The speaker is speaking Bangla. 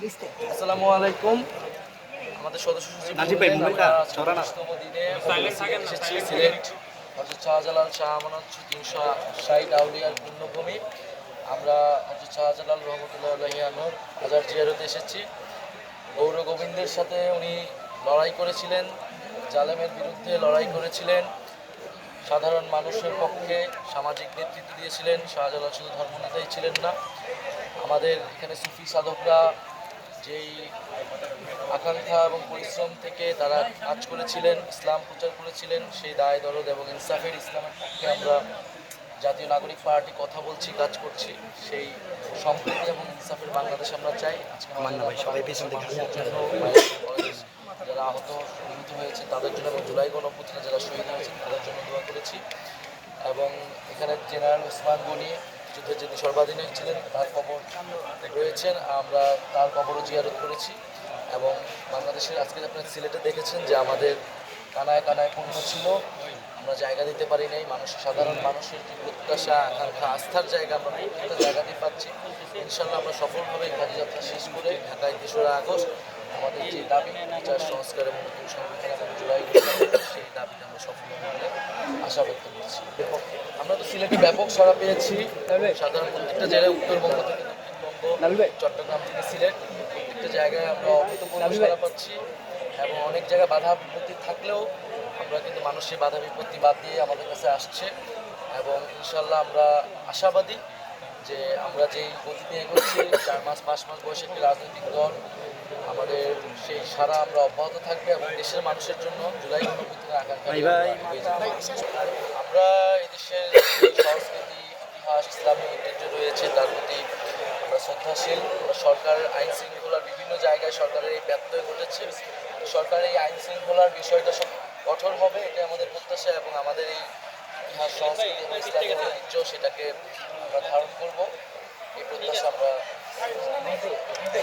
আসসালামু আলাইকুম। আমাদের সদস্য সচিব নাজিব ভাই, আমরা ছড়া না। 25তম দিনে এসেছি সিলেট হজরত শাহজালাল শাহ আমানত তিনশো ষাট আউলিয়ার পূর্ণভূমি। আমরা হজরত শাহজালাল রহমতুল্লাহ আলহিয়ানোর হাজার জিয়ারতে এসেছি। গৌর গোবিন্দের সাথে উনি লড়াই করেছিলেন জালেমের বিরুদ্ধে লড়াই করেছিলেন। সাধারণ মানুষের পক্ষে সামাজিক নেতৃত্ব দিয়েছিলেন শাহজালাল শুধু ধর্মনেতাই ছিলেন না। আমাদের এখানে সুফি সাধকরা যেই আকাঙ্ক্ষা এবং পরিশ্রম থেকে তারা কাজ করেছিলেন ইসলাম প্রচার করেছিলেন সেই দায় দরদ এবং ইনসাফের ইসলামের পক্ষে আমরা জাতীয় নাগরিক পার্টি কথা বলছি কাজ করছি সেই সম্প্রীতি এবং ইনসাফের বাংলাদেশ আমরা চাই। জন্য যারা আহত নিহত হয়েছে তাদের জন্য এবং জুলাই গণপুত্রে যারা শহীদ হয়েছেন তাদের জন্য দোয়া করেছি। এবং এখানে জেনারেল ওসমান গনি যুদ্ধের যিনি সর্বাধিনায়ক ছিলেন, তার কবর রয়েছেন। আমরা তার কবরও জিয়ারত করেছি। এবং বাংলাদেশের আজকে আপনার সিলেটে দেখেছেন যে আমাদের কানায় কানায় পূর্ণ ছিল, আমরা জায়গা দিতে পারি নাই। মানুষ, সাধারণ মানুষের যে প্রত্যাশা, আকাঙ্ক্ষা, আস্থার জায়গা আমরা প্রত্যেকটা জায়গাতেই পাচ্ছি। ইনশাল্লাহ আমরা সফলভাবে পদযাত্রা শেষ করে ঢাকায় তেসরা আগস্ট আমাদের যে দাবি, বিচার, সংস্কার এবং নতুন সংবিধান এবং জুলাই সেই দাবিতে আমরা সফল আশা ব্যক্ত সিলেটে ব্যাপক সাড়া পেয়েছি। সাধারণ প্রত্যেকটা জেলায় উত্তরবঙ্গ থেকে দক্ষিণবঙ্গ চট্টগ্রাম থেকে সিলেট প্রত্যেকটা জায়গায় আমরা অভূতপূর্ণ সাড়া পাচ্ছি এবং অনেক জায়গায় বাধা বিপত্তি থাকলেও আমরা কিন্তু মানুষের বাধা বিপত্তি বাদ দিয়ে আমাদের কাছে আসছে এবং ইনশাল্লাহ আমরা আশাবাদী যে আমরা যেই গতিতে এগোচ্ছি চার মাস পাঁচ মাস বয়সে একটি রাজনৈতিক দল আমাদের সেই সারা আমরা অব্যাহত থাকবে এবং দেশের মানুষের জন্য জুলাই নিয়ে ভাই, আমরা এদেশের সংস্কৃতি ইতিহাস ইসলামী ঐতিহ্য রয়েছে তার প্রতি আমরা শ্রদ্ধাশীল। আমরা সরকারের আইন শৃঙ্খলার বিভিন্ন জায়গায় সরকারের এই ব্যত্যয় ঘটেছে। সরকারের এই আইন শৃঙ্খলার বিষয়টা সব কঠোর হবে এটা আমাদের প্রত্যাশা এবং আমাদের এই ইতিহাস সংস্কৃতি এবং ঐতিহ্য সেটাকে আমরা ধারণ করব। এই প্রত্যাশা আমরা